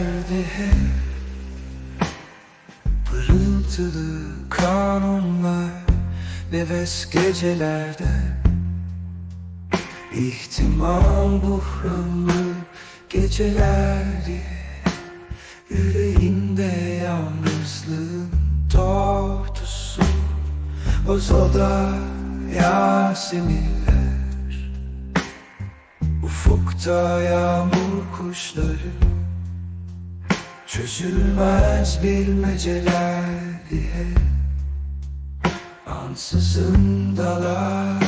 derdi hep Pırıltılı kanunlar Nefes gecelerde İhtimal buhranlı gecelerdi. Yüreğinde yalnızlığın tortusu. Ozada yaseminler. Ufukta yağmur kuşları. Çözülmez bilmeceler diye Ansızın dalar.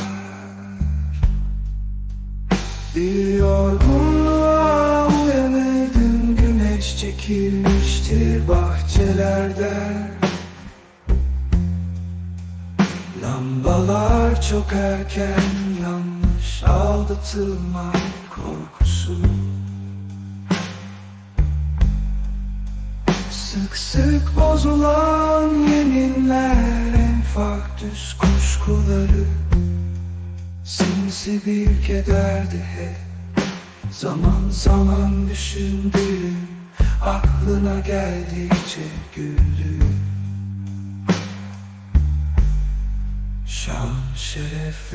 Bir yorgunluğa uyanırdın Güneş çekilmiştir bahçelerden Lambalar çok erken yanmış Aldatılma korkusu Sık sık bozulan yeminler Enfarktüs kuşkuları. Sinsi bir kederdi hep. Zaman zaman düşündüğüm Aklına geldikçe güldüğüm Şan şeref